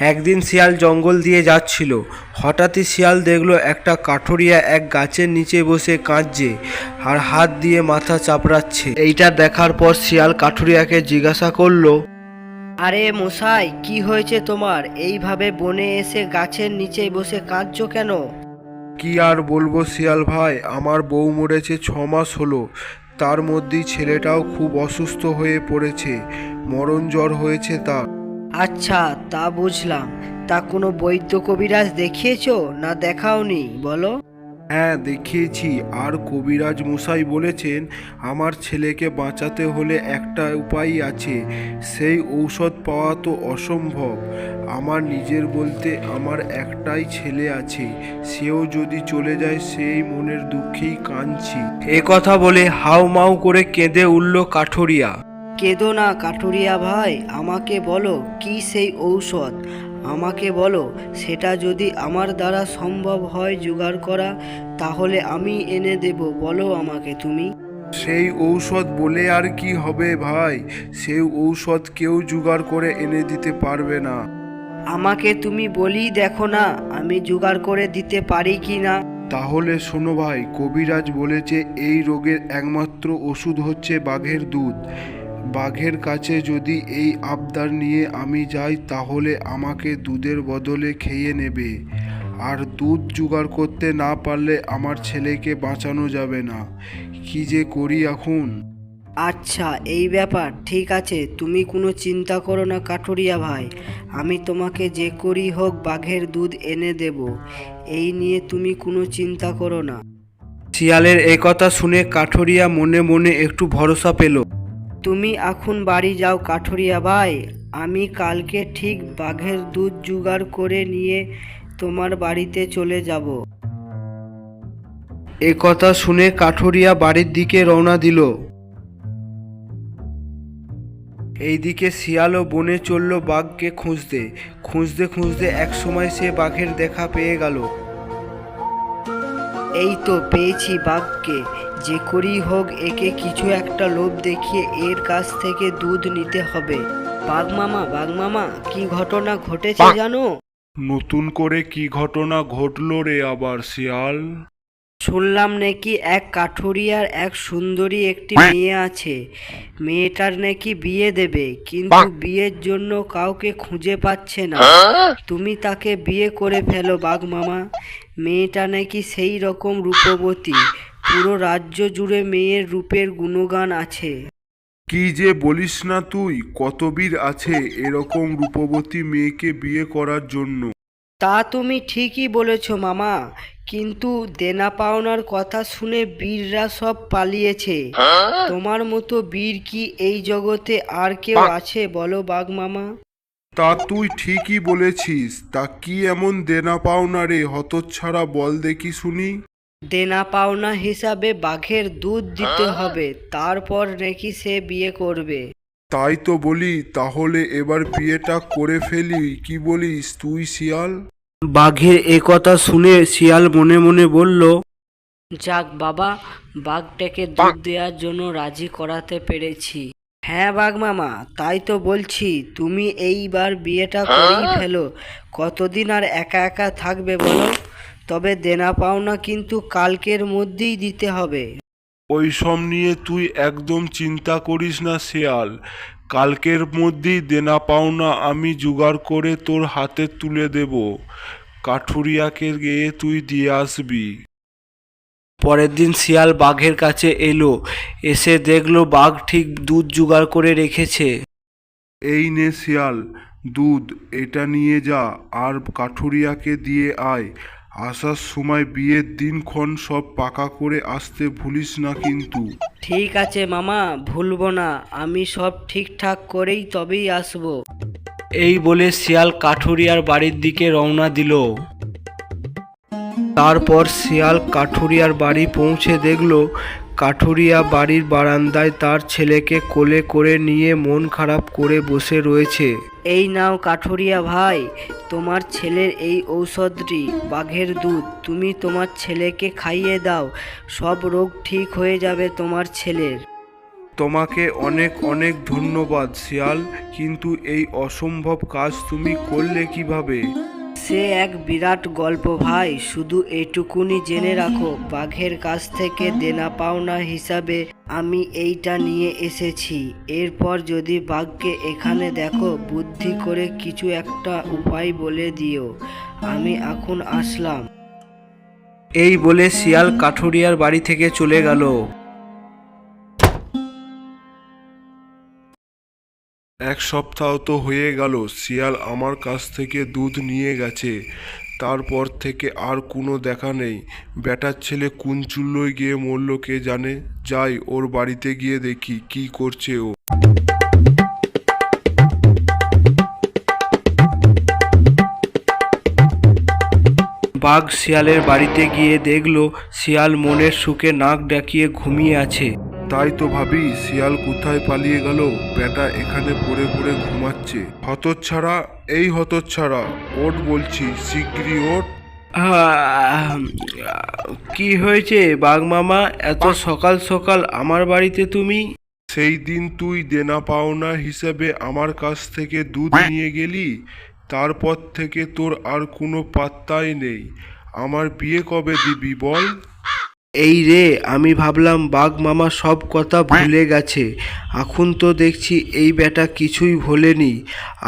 একদিন শিয়াল জঙ্গল দিয়ে যাচ্ছিল। হঠাৎই শিয়াল দেখল একটা কাঠুরিয়া এক গাছের নিচে বসে কাঁদছে আর হাত দিয়ে মাথা চাপড়াচ্ছে। এইটা দেখার পর শিয়াল কাঠুরিয়াকে জিজ্ঞাসা করল আরে মশাই কি হয়েছে তোমার? এইভাবে বনে এসে গাছের নিচে বসে কাঁদছো কেন? কি আর বলব শিয়াল ভাই আমার বউ মরেছে ছ মাস হলো। তার মধ্যেই ছেলেটাও খুব অসুস্থ হয়ে পড়েছে। মরণ জ্বর হয়েছে তার। আচ্ছা তা বুঝলাম। তা কোনো বৈদ্য কবিরাজ দেখিয়েছ না দেখাওনি বলো? হ্যাঁ দেখিয়েছি। আর কবিরাজ মশাই বলেছেন আমার ছেলেকে বাঁচাতে হলে একটা উপায় আছে। সেই ঔষধ পাওয়া তো অসম্ভব। আমার নিজের বলতে আমার একটাই ছেলে আছে। সেও যদি চলে যায় সেই মনের দুঃখেই কাঁদছি। এ কথা বলে হাউ মাউ করে কেঁদে উঠল কাঠুরিয়া। কেঁদো না কাটুরিয়া ভাই আমাকে বলো কি সেই ঔষধ? আমাকে বলো সেটা যদি আমার দ্বারা সম্ভব হয় জোগাড় করা তাহলে আমি এনে দেব বলো আমাকে তুমি। সেই ঔষধ বলে আর কি হবে ভাই? সেই ঔষধ কেউ জোগাড় করে এনে দিতে পারবে না। আমাকে তুমি বলি দেখো না আমি জোগাড় করে দিতে পারি কি না। তাহলে শোনো ভাই কবিরাজ বলেছে এই রোগের একমাত্র ওষুধ হচ্ছে বাঘের দুধ। বাঘের কাছে যদি এই আবদার নিয়ে আমি যাই তাহলে আমাকে দুধের বদলে খেয়ে নেবে। আর দুধ জোগাড় করতে না পারলে আমার ছেলেকে বাঁচানো যাবে না। কি যে করি এখন? আচ্ছা এই ব্যাপার ঠিক আছে। তুমি কোনো চিন্তা করো না কাঠুরিয়া ভাই। আমি তোমাকে যে করি হোক বাঘের দুধ এনে দেব। এই নিয়ে তুমি কোনো চিন্তা করো না। শিয়ালের এ কথা শুনে কাঠুরিয়া মনে মনে একটু ভরসা পেল। তুমি এখন বাড়ি যাও কাঠুরিয়া ভাই। আমি কালকে ঠিক বাঘের দুধ জোগাড় করে নিয়ে তোমার বাড়িতে চলে যাব। এ কথা শুনে কাঠুরিয়া বাড়ির দিকে রওনা দিল। এইদিকে শিয়ালও বনে চলল বাঘকে খুঁজতে। খুঁজতে খুঁজতে এক সময় সে বাঘের দেখা পেয়ে গেল। এই তো পেয়েছি বাঘকে যে করি হোক একে কিছু একটা লোভ দেখিয়ে এর কাছ থেকে দুধ নিতে হবে। বাঘ মামা বাঘ মামা কি ঘটনা ঘটেছে জানো? নতুন করে কি ঘটনা ঘটলো রে আবার শিয়াল? শুনলাম নাকি এক কাঠুরিয়ার এক সুন্দরী একটি মেয়ে আছে। মেয়েটার নাকি বিয়ে দেবে কিন্তু বিয়ের জন্য কাউকে খুঁজে পাচ্ছে না। তুমি তাকে বিয়ে করে ফেলো বাঘ মামা। মেয়েটা নাকি সেই রকম রূপবতী। পুরো রাজ্য জুড়ে মেয়ের রূপের গুণগান আছে। কি যে বলিস না তুই কত বীর আছে এরকম রূপবতী মেয়েকে বিয়ে করার জন্য? তা তুমি ঠিকই বলেছ মামা। কিন্তু দেনা পাওনার কথা শুনে বীররা সব পালিয়েছে। তোমার মতো বীর কি এই জগতে আর কেউ আছে বলো বাঘ মামা? তা তুই ঠিকই বলেছিস তা কি এমন দেনা পাওনা রে? হতচ্ছাড়া বল দেখি শুনি। দেনা পাওনা হিসাবে বাঘের দুধ দিতে হবে তারপর নাকি সে বিয়ে করবে। তাই তো বলি তাহলে এবার বিয়েটা করে ফেলি কি বলিস তুই শিয়াল? বাঘের এ কথা শুনে শিয়াল মনে মনে বলল যাক বাবা বাঘটাকে দুধ দেওয়ার জন্য রাজি করাতে পেরেছি। হ্যাঁ বাঘ মামা তাই তো বলছি তুমি এইবার বিয়েটা করেই ফেলো। কতদিন আর একা একা থাকবে বলো? তবে দেনা পাওনা কিন্তু কালকের মধ্যেই দিতে হবে। ওই সব নিয়ে তুই একদম চিন্তা করিস না শেয়াল। কালকের মধ্যেই দেনা পাওনা আমি জোগাড় করে তোর হাতে তুলে দেব। কাঠুরিয়াকে গিয়ে তুই দিয়ে আসবি। পরের দিন শিয়াল বাঘের কাছে এলো এসে দেখল বাঘ ঠিক দুধ জোগাড় করে রেখেছে। এই নে শিয়াল দুধ এটা নিয়ে যা আর কাঠুরিয়াকে দিয়ে আয়। আসার সময় বিয়ের দিনক্ষণ সব পাকা করে আসতে ভুলিস না কিন্তু। ঠিক আছে মামা ভুলব না। আমি সব ঠিকঠাক করেই তবেই আসব। এই বলে শিয়াল কাঠুরিয়ার বাড়ির দিকে রওনা দিল। তারপর শিয়াল কাঠুরিয়ার বাড়ি পৌঁছে দেখল কাঠুরিয়া বাড়ির বারান্দায় তার ছেলেকে কোলে করে নিয়ে মন খারাপ করে বসে রয়েছে। এই নাও কাঠুরিয়া ভাই তোমার ছেলের এই ঔষধটি বাঘের দুধ তুমি তোমার ছেলেকে খাইয়ে দাও সব রোগ ঠিক হয়ে যাবে তোমার ছেলের। তোমাকে অনেক অনেক ধন্যবাদ শিয়াল কিন্তু এই অসম্ভব কাজ তুমি করলে কীভাবে? সে এক বিরাট গল্প ভাই। শুধু এইটুকুনি জেনে রাখো বাঘের কাছ থেকে দেনা পাওনা হিসাবে আমি এইটা নিয়ে এসেছি। এরপর যদি বাঘকে এখানে দেখো বুদ্ধি করে কিছু একটা উপায় বলে দিও। আমি এখন আসলাম। এই বলে শিয়াল কাঠুরিয়ার বাড়ি থেকে চলে গেল। এক সপ্তাহ তো হয়ে গেল, শিয়াল আমার কাছ থেকে দুধ নিয়ে গেছে। তারপর থেকে আর কোনো দেখা নেই। বেটার ছেলে কোন চুল্লোয় গিয়ে মরল, কে জানে? যাই, ওর বাড়িতে গিয়ে দেখি কি করছে ও। বাঘ শিয়ালের বাড়িতে গিয়ে দেখল, শিয়াল মনের সুখে নাক ডাকিয়ে ঘুমিয়ে আছে। তাই তো ভাবি শিয়াল কোথায় পালিয়ে গেল? বেটা এখানে পড়ে পড়ে ঘুমাচ্ছে। হতচ্ছাড়া এই হতচ্ছাড়া ওট বলছি শিগগিরই ওট। কি হয়েছে বাঘ মামা? এত সকাল সকাল আমার বাড়িতে তুমি? সেই দিন তুই দেনা পাওনা হিসেবে আমার কাছ থেকে দুধ নিয়ে গেলি তারপর থেকে তোর আর কোনো পাত্তাই নেই। আমার বিয়ে কবে দিবি বল? এই রে আমি ভাবলাম বাঘ মামা সব কথা ভুলে গেছে। এখন তো দেখছি এই বেটা কিছুই ভোলেনি।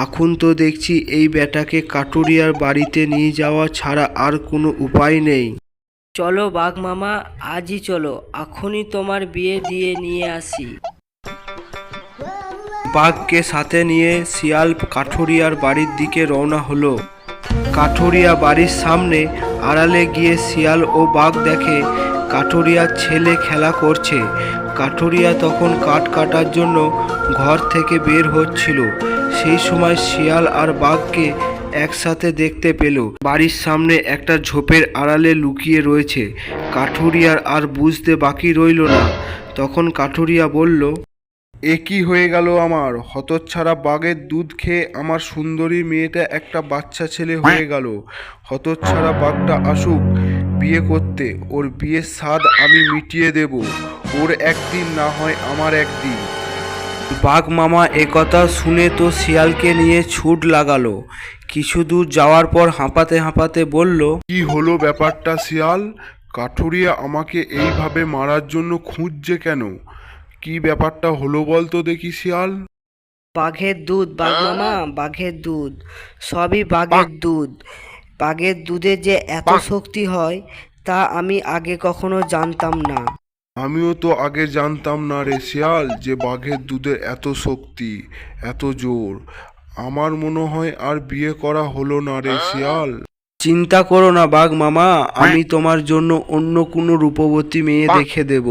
এখন তো দেখছি এই বেটাকে কাটুরিয়ার বাড়িতে নিয়ে যাওয়া ছাড়া আর কোনো উপায় নেই। চলো বাঘ মামা আজই চলো এখনই তোমার বিয়ে দিয়ে নিয়ে আসি। বাঘকে সাথে নিয়ে শিয়াল কাঠুরিয়ার বাড়ির দিকে রওনা হলো। কাঠুরিয়া বাড়ির সামনে আড়ালে গিয়ে শিয়াল ও বাঘ দেখে কাঠুরিয়ার ছেলে খেলা করছে। কাঠুরিয়া তখন কাঠ কাটার জন্য ঘর থেকে বের হচ্ছিল। সেই সময় শিয়াল আর বাঘকে একসাথে দেখতে পেল। বাড়ির সামনে একটা ঝোপের আড়ালে লুকিয়ে রয়েছে। কাঠুরিয়ার আর বুঝতে বাকি রইল না। তখন কাঠুরিয়া বলল, এ কি হয়ে গেল আমার? হতচ্ছাড়া বাঘের দুধ খেয়ে আমার সুন্দরী মেয়েটা একটা বাচ্চা ছেলে হয়ে গেল। হতচ্ছাড়া বাঘটা আসুক। বিয়ে করতে ওর বিয়ের স্বাদ আমি মিটিয়ে দেব। ওর একদিন না হয় আমার একদিন। বাঘ মামা একথা শুনে তো শিয়ালকে নিয়ে ছুট লাগালো। কিছু দূর যাওয়ার পর হাঁপাতে হাঁপাতে বলল কি হলো ব্যাপারটা শিয়াল? কাঠুরিয়া আমাকে এইভাবে মারার জন্য খুঁজছে কেন? কি ব্যাপারটা হলো বলতো দেখি শিয়াল? বাঘের দুধ বাঘ মামা বাঘের দুধ। সবই বাঘের দুধ। বাঘের দুধে যে এত শক্তি হয় তা আমি আগে কখনো জানতাম না। আমিও তো আগে জানতাম না রে শিয়াল যে বাঘের দুধে এত শক্তি এত জোর। আমার মনে হয় আর বিয়ে করা হলো না রে শিয়াল। চিন্তা করো না বাঘ মামা আমি তোমার জন্য অন্য কোনো রূপবতী মেয়ে দেখে দেব।